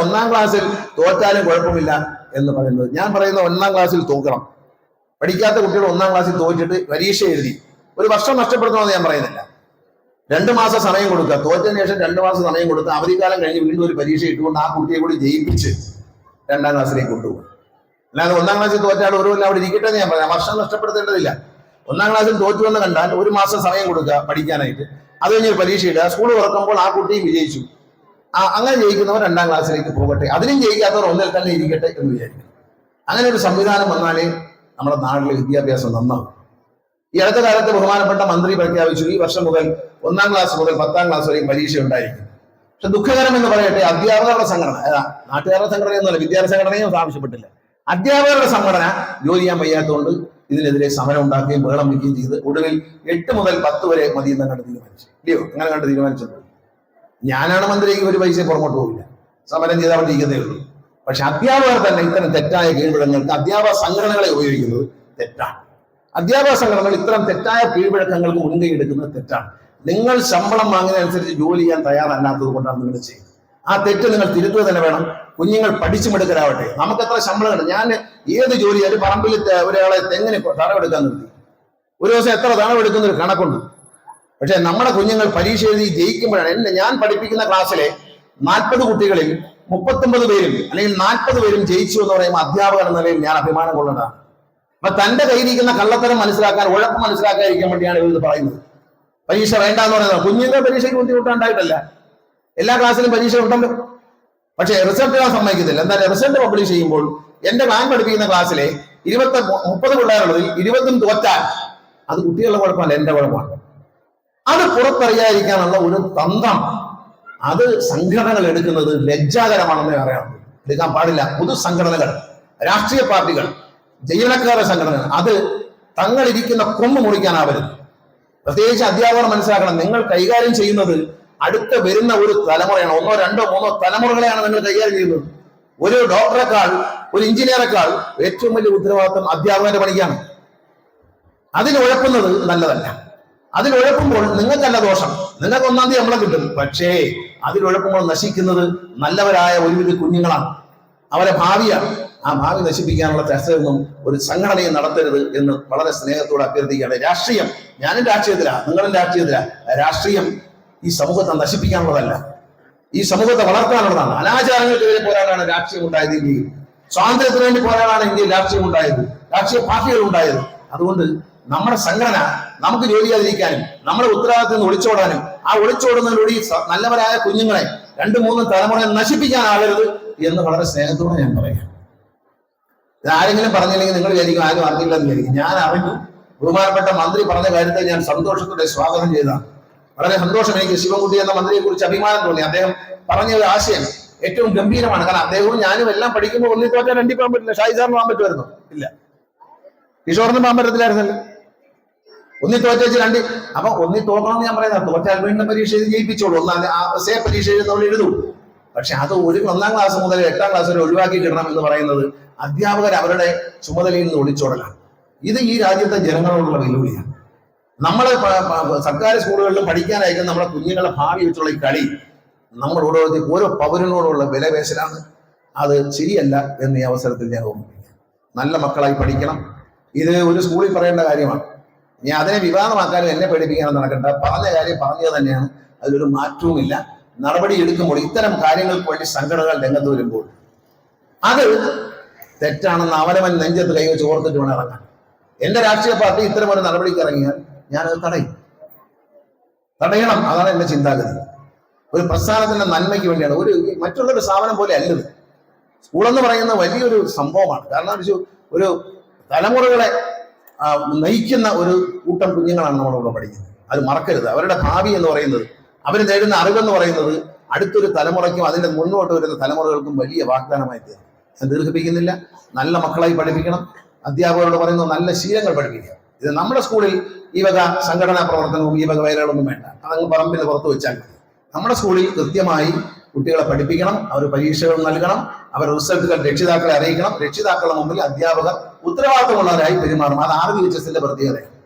ഒന്നാം ക്ലാസ്സിൽ തോറ്റാലും കുഴപ്പമില്ല എന്ന് പറയുന്നത്. ഞാൻ പറയുന്ന ഒന്നാം ക്ലാസ്സിൽ തോക്കണം. പഠിക്കാത്ത കുട്ടികൾ ഒന്നാം ക്ലാസ്സിൽ തോറ്റിട്ട് പരീക്ഷ എഴുതി. ഒരു വർഷം നഷ്ടപ്പെടുത്തണമെന്ന് ഞാൻ പറയുന്നില്ല. രണ്ട് മാസം സമയം കൊടുക്കുക. തോറ്റതിന് ശേഷം രണ്ട് മാസം സമയം കൊടുത്ത് അവധിക്കാലം കഴിഞ്ഞ് വീണ്ടും ഒരു പരീക്ഷ ഇട്ടുകൊണ്ട് ആ കുട്ടിയെ കൂടി ജയിപ്പിച്ച് രണ്ടാം ക്ലാസ്സിലേക്ക് കൊണ്ടുപോകും അല്ലാതെ ഒന്നാം ക്ലാസ്സിൽ തോറ്റാൽ ഒരു കൊല്ലം അവിടെ ഇരിക്കട്ടെ എന്ന് ഞാൻ പറയാം വർഷം നഷ്ടപ്പെടുത്തേണ്ടതില്ല. ഒന്നാം ക്ലാസ്സിൽ തോറ്റു എന്ന് കണ്ടാൽ ഒരു മാസം സമയം കൊടുക്കുക പഠിക്കാനായിട്ട്. അത് കഴിഞ്ഞ് പരീക്ഷ ഇടുക. സ്കൂൾ തുറക്കുമ്പോൾ ആ കുട്ടിയും വിജയിച്ചു. അങ്ങനെ ജയിക്കുന്നവർ രണ്ടാം ക്ലാസ്സിലേക്ക് പോകട്ടെ. അതിനും ജയിക്കാത്തവർ ഒന്നിൽ തന്നെ ഇരിക്കട്ടെ എന്ന് വിചാരിക്കും അങ്ങനെ ഒരു സംവിധാനം വന്നാലേ നമ്മുടെ നാട്ടിലെ വിദ്യാഭ്യാസം നന്നാവും. ഈ അടുത്ത കാലത്ത് ബഹുമാനപ്പെട്ട മന്ത്രി പ്രഖ്യാപിച്ചു ഈ വർഷം മുതൽ ഒന്നാം ക്ലാസ് മുതൽ പത്താം ക്ലാസ് വരെയും പരീക്ഷ ഉണ്ടായിരിക്കും. പക്ഷെ ദുഃഖകരം എന്ന് പറയട്ടെ അധ്യാപകരുടെ സംഘടന നാട്ടുകാരുടെ സംഘടനയൊന്നുമല്ല വിദ്യാർത്ഥി സംഘടനയും ആവശ്യപ്പെട്ടില്ല. അധ്യാപകരുടെ സംഘടന ജോലി ചെയ്യാൻ വയ്യാത്തതുകൊണ്ട് ഇതിനെതിരെ സമരം ഉണ്ടാക്കുകയും ബഹളം വയ്ക്കുകയും ചെയ്ത് ഒടുവിൽ എട്ട് മുതൽ പത്ത് വരെ മതി എന്ന് കണ്ട് തീരുമാനിച്ചു. ഇല്ലയോ? അങ്ങനെ കണ്ട് തീരുമാനിച്ചത് ഞാനാണ് മന്ത്രിക്ക് ഒരു പൈസ പുറമോട്ട് പോകില്ല സമരം ചെയ്താൽ ഇരിക്കുന്നേ ഉള്ളൂ. പക്ഷെ അധ്യാപകർ തന്നെ ഇത്തരം തെറ്റായ കീഴ്വഴങ്ങൾക്ക് അധ്യാപക സംഘടനകളെ ഉപയോഗിക്കുന്നത് തെറ്റാണ്. അധ്യാപക സംഘടനകൾ ഇത്തരം തെറ്റായ കീഴ്വഴക്കങ്ങൾക്ക് മുൻകൈ എടുക്കുന്നത് തെറ്റാണ്. നിങ്ങൾ ശമ്പളം വാങ്ങുന്നതനുസരിച്ച് ജോലി ചെയ്യാൻ തയ്യാറല്ലാത്തത് കൊണ്ടാണ് നിങ്ങൾ ചെയ്യുന്നത്. ആ തെറ്റ് നിങ്ങൾ തിരുത്തുക തന്നെ വേണം. കുഞ്ഞുങ്ങൾ പഠിച്ചു മിടുക്കരാവട്ടെ. നമുക്ക് എത്ര ശമ്പളമുണ്ട് ഞാൻ ഏത് ജോലി ഒരു പറമ്പിൽ ഒരാളെ തെങ്ങിന് തടവെടുക്കാൻ നിർത്തി. ഒരു ദിവസം എത്ര തടവെടുക്കുന്ന ഒരു കണക്കുണ്ട്. പക്ഷെ നമ്മുടെ കുഞ്ഞുങ്ങൾ പരീക്ഷ എഴുതി ജയിക്കുമ്പോഴാണ്. എന്നെ ഞാൻ പഠിപ്പിക്കുന്ന ക്ലാസ്സിലെ നാൽപ്പത് കുട്ടികളിൽ മുപ്പത്തൊമ്പത് പേരും അല്ലെങ്കിൽ നാൽപ്പത് പേരും ജയിച്ചു എന്ന് പറയുമ്പോൾ അധ്യാപകർ എന്ന നിലയിൽ ഞാൻ അഭിമാനം കൊള്ളേണ്ടതാണ് അപ്പൊ തന്റെ കയ്യിരിക്കുന്ന കള്ളത്തരം മനസ്സിലാക്കാൻ ഉഴപ്പ് മനസ്സിലാക്കാതിരിക്കാൻ വേണ്ടിയാണ് ഇവർ പറയുന്നത്. പരീക്ഷ വേണ്ട എന്ന് പറയുന്നത്. കുഞ്ഞുങ്ങൾ പരീക്ഷയ്ക്ക് ബുദ്ധിമുട്ടുണ്ടായിട്ടല്ല എല്ലാ ക്ലാസ്സിലും പരീക്ഷ ഉണ്ടല്ലോ. പക്ഷെ റിസൾട്ട് ഞാൻ സമ്മതിക്കുന്നില്ല എന്താ റിസൾട്ട് പബ്ലിഷ് ചെയ്യുമ്പോൾ എന്റെ ഞാൻ പഠിപ്പിക്കുന്ന ക്ലാസ്സിലെ ഇരുപത്തി മുപ്പത് പിള്ളേരുള്ളതിൽ ഇരുപതും തോറ്റാൽ അത് കുട്ടികളുടെ കുഴപ്പമല്ല എന്റെ കുഴപ്പമാണ് അത് പുറത്തറിയാതിരിക്കാനുള്ള ഒരു തന്ത്രം. അത് സംഘടനകൾ എടുക്കുന്നത് ലജ്ജാകരമാണെന്ന് പറയാം എടുക്കാൻ പാടില്ല. പൊതു സംഘടനകൾ രാഷ്ട്രീയ പാർട്ടികൾ ജീവനക്കാരുടെ സംഘടനകൾ അത് തങ്ങളിരിക്കുന്ന കൊമ്പ് മുറിക്കാനാവരുത്. പ്രത്യേകിച്ച് അധ്യാപകർ മനസ്സിലാക്കണം നിങ്ങൾ കൈകാര്യം ചെയ്യുന്നത് അടുത്ത വരുന്ന ഒരു തലമുറയാണ്. ഒന്നോ രണ്ടോ മൂന്നോ തലമുറകളെയാണ് നിങ്ങൾ കൈകാര്യം ചെയ്യുന്നത്. ഒരു ഡോക്ടറെക്കാൾ ഒരു എഞ്ചിനീയറെക്കാൾ ഏറ്റവും വലിയ ഉത്തരവാദിത്വം അധ്യാപകന്റെ പണിക്കാണ്. അതിന് ഉഴപ്പുന്നത് നല്ലതല്ല. അതിൽ ഉഴപ്പുമ്പോൾ നിങ്ങൾക്കല്ല ദോഷം. നിങ്ങൾക്ക് ഒന്നാം തീയതി നമ്മളെ കിട്ടും. പക്ഷേ അതിൽ ഉഴപ്പുമ്പോൾ നശിക്കുന്നത് നല്ലവരായ ഒരുവിധ കുഞ്ഞുങ്ങളാണ്. അവരെ ഭാവിയാണ്. ആ ഭാവി നശിപ്പിക്കാനുള്ള ചർച്ചയൊന്നും ഒരു സംഘടനയും നടത്തരുത് എന്ന് വളരെ സ്നേഹത്തോടെ അഭ്യർത്ഥിക്കുകയാണ്. രാഷ്ട്രീയം. ഞാനും രാഷ്ട്രീയത്തിലാണ് നിങ്ങളും രാഷ്ട്രീയത്തിലാണ് രാഷ്ട്രീയം ഈ സമൂഹത്തെ നശിപ്പിക്കാനുള്ളതല്ല. ഈ സമൂഹത്തെ വളർത്താനുള്ളതാണ്. അനാചാരങ്ങൾക്കെതിരെ പോരാടാണ് രാഷ്ട്രീയം ഉണ്ടായത് ഇന്ത്യയിൽ. സ്വാതന്ത്ര്യത്തിന് വേണ്ടി പോരാടാണ് ഇന്ത്യയിൽ രാഷ്ട്രീയം ഉണ്ടായത്. രാഷ്ട്രീയ പാർട്ടികൾ ഉണ്ടായത്. അതുകൊണ്ട് നമ്മുടെ സംഘടന നമുക്ക് ജോലി ചെയ്യാതിരിക്കാനും നമ്മുടെ ഉത്തരവാദിത്തത്തിൽ നിന്ന് ഒളിച്ചോടാനും ആ ഒളിച്ചോടുന്നതിലൂടെ നല്ലവരായ കുഞ്ഞുങ്ങളെ രണ്ടു മൂന്ന് തലമുറയെ നശിപ്പിക്കാനാകരുത് എന്ന് വളരെ സ്നേഹത്തോടെ ഞാൻ പറയാം ഇത് ആരെങ്കിലും പറഞ്ഞില്ലെങ്കിൽ നിങ്ങൾ വിചാരിക്കും ആരും അറിഞ്ഞില്ല എന്ന് വിചാരിക്കും. ഞാൻ അറിഞ്ഞു. ബഹുമാനപ്പെട്ട മന്ത്രി പറഞ്ഞ കാര്യത്തെ ഞാൻ സന്തോഷത്തോടെ സ്വാഗതം ചെയ്തതാണ് വളരെ സന്തോഷം എനിക്ക് ശിവൻകുട്ടി എന്ന മന്ത്രിയെ കുറിച്ച് അഭിമാനം തോന്നി. അദ്ദേഹം പറഞ്ഞ ഒരു ആശയം ഏറ്റവും ഗംഭീരമാണ്. കാരണം അദ്ദേഹവും ഞാനും എല്ലാം പഠിക്കുമ്പോൾ ഒന്നി തോറ്റാൽ രണ്ടി പോകാൻ പറ്റില്ല. ഷായി സാറിന് പോകാൻ പറ്റുമായിരുന്നു? ഇല്ല. കിഷോറിന് പോകാൻ പറ്റത്തില്ലായിരുന്നല്ലോ. ഒന്നി തോറ്റേച്ച് രണ്ട്. അപ്പൊ ഒന്നി തോക്കണം ഞാൻ പറയുന്നത് തോറ്റാൽ വീണ്ടും പരീക്ഷ എഴുതി ജയിപ്പിച്ചോളൂ. ഒന്നാം സേ പരീക്ഷ നമ്മൾ എഴുതും. പക്ഷെ അത് ഒരു ഒന്നാം ക്ലാസ് മുതൽ എട്ടാം ക്ലാസ് വരെ ഒഴിവാക്കി കിട്ടണം എന്ന് പറയുന്നത് അധ്യാപകർ അവരുടെ ചുമതലയിൽ നിന്ന് ഒളിച്ചോടലാണ്. ഇത് ഈ രാജ്യത്തെ ജനങ്ങളോടുള്ള വെല്ലുവിളിയാണ്. നമ്മൾ സർക്കാർ സ്കൂളുകളിൽ പഠിക്കാൻ നമ്മുടെ കുഞ്ഞുങ്ങളെ ഭാവി വെച്ചുള്ള ഈ കളി. നമ്മൾ ഓരോ ഓരോ പൗരനോടുള്ള വിലപേശലാണ്. അത് ശരിയല്ല എന്ന് ഈ അവസരത്തിൽ ഞാൻ ഓർമ്മിപ്പിക്കാം നല്ല മക്കളായി പഠിക്കണം. ഇത് ഒരു സ്കൂളിൽ പറയേണ്ട കാര്യമാണ്. ഞാൻ അതിനെ വിവാദമാക്കാനും എന്നെ പേടിപ്പിക്കാനും നടക്കണ്ട. പറഞ്ഞ കാര്യം പറഞ്ഞത് തന്നെയാണ്. അതിലൊരു മാറ്റവുമില്ല. നടപടി എടുക്കുമ്പോൾ ഇത്തരം കാര്യങ്ങൾക്ക് വേണ്ടി സംഘടനകൾ രംഗത്ത് വരുമ്പോൾ അത് തെറ്റാണെന്ന് അവരവൻ നെഞ്ചത്ത് കൈവച്ച് ഓർത്തിട്ട് വേണം ഇറങ്ങാൻ എന്റെ രാഷ്ട്രീയ പാർട്ടി ഇത്തരം ഒരു നടപടിക്ക് ഇറങ്ങിയാൽ ഞാനത് തടയും. തടയണം. അതാണ് എന്റെ ചിന്താഗതി. ഒരു പ്രസ്ഥാനത്തിന്റെ നന്മയ്ക്ക് വേണ്ടിയാണ്. ഒരു മറ്റുള്ളൊരു സ്ഥാപനം പോലെ അല്ലത്. സ്കൂളെന്ന് പറയുന്ന വലിയൊരു സംഭവമാണ്. കാരണം ഒരു തലമുറകളെ നയിക്കുന്ന ഒരു കൂട്ടം കുഞ്ഞുങ്ങളാണ് നമ്മളിവിടെ പഠിക്കുന്നത്. അത് മറക്കരുത്. അവരുടെ ഭാവി എന്ന് പറയുന്നത് അവർ നേടുന്ന അറിവെന്ന് പറയുന്നത് അടുത്തൊരു തലമുറയ്ക്കും അതിന്റെ മുന്നോട്ട് വരുന്ന തലമുറകൾക്കും വലിയ വാഗ്ദാനമായി തീർന്നു ഞാൻ ദീർഘിപ്പിക്കുന്നില്ല. നല്ല മക്കളായി പഠിപ്പിക്കണം. അധ്യാപകരോട് പറയുന്നു നല്ല ശീലങ്ങൾ പഠിപ്പിക്കുക. ഇത് നമ്മുടെ സ്കൂളിൽ ഈ വക സംഘടനാ പ്രവർത്തനവും ഈ വക വേലകളൊന്നും വേണ്ട. അതങ്ങ് പറമ്പിൽ പുറത്തു വെച്ചാൽ നമ്മുടെ സ്കൂളിൽ കൃത്യമായി കുട്ടികളെ പഠിപ്പിക്കണം അവർ പരീക്ഷകൾ നൽകണം അവർ റിസൾട്ടുകൾ രക്ഷിതാക്കളെ അറിയിക്കണം. രക്ഷിതാക്കളുടെ മുമ്പിൽ അധ്യാപകർ ഉത്തരവാദിത്തമുള്ളവരായി പെരുമാറണം അത് ആർ ബി എച്ച് എസിന്റെ പ്രത്യേകതയാണ്.